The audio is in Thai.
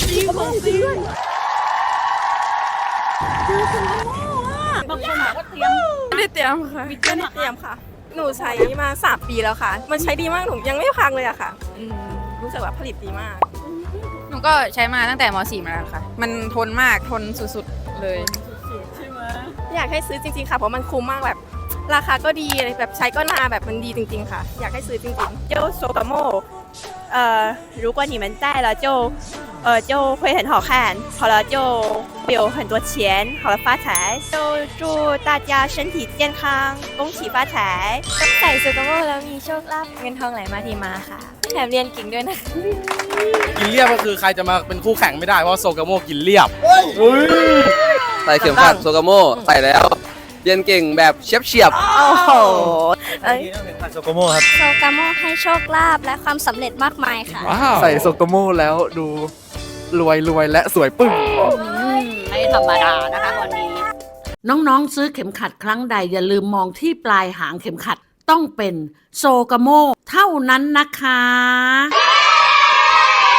ซีของซีด้วยคือคุณโม่อบางคนบอกว่าเตรียมไม่ได้เตรียมค่ะ ไม่ได้เตรียมค่ะ หนูใช้มาสามปีแล้วค่ะ มันใช้ดีมากหนูยังไม่พังเลยอะค่ะอืมรู้สึกว่าผลิตดีมาก หนูก็ใช้มาตั้งแต่ม .4 มาแล้วค่ะ มันทนมากทนสุดๆเลย ใช่ไหมอยากให้ซื้อจริงๆค่ะเพราะมันคุ้มมากแบบ ราคาก็ดีแบบใช้ก็นาแบบมันดีจริง ๆ ค่ะ อยากให้ซื้อจริงๆเจ้าโซมาโม่เอ่อถ้าพ就手感冒，呃，如果你们戴了就呃就会很好看好了就会有很多钱好了发财就祝大家身体健康恭喜发财 ใส่ซูกาโมแล้วมีโชคลาภเงินทองไหลมาทีมาค่ะ แถมเรียนเก่งด้วยนะคะ กินเรียบก็คือใครจะมาเป็นคู่แข่งไม่ได้เพราะโซกาโมกินเรียบ ใส่เข็มขัดโซกาโมใส่แล้ว เรียนเก่งแบบเฉียบเฉียบ โอ้โห เอ้ยโซโกโมครับ โซกาโมให้โชคลาภและความสำเร็จมากมายค่ะใส่โซโกโมแล้วดูรวยรวยและสวยปึ้งไม่ธรรมดานะคะวันนี้ น้องๆซื้อเข็มขัดครั้งใด อย่าลืมมองที่ปลายหางเข็มขัดต้องเป็นโซกาโมเท่านั้นนะคะ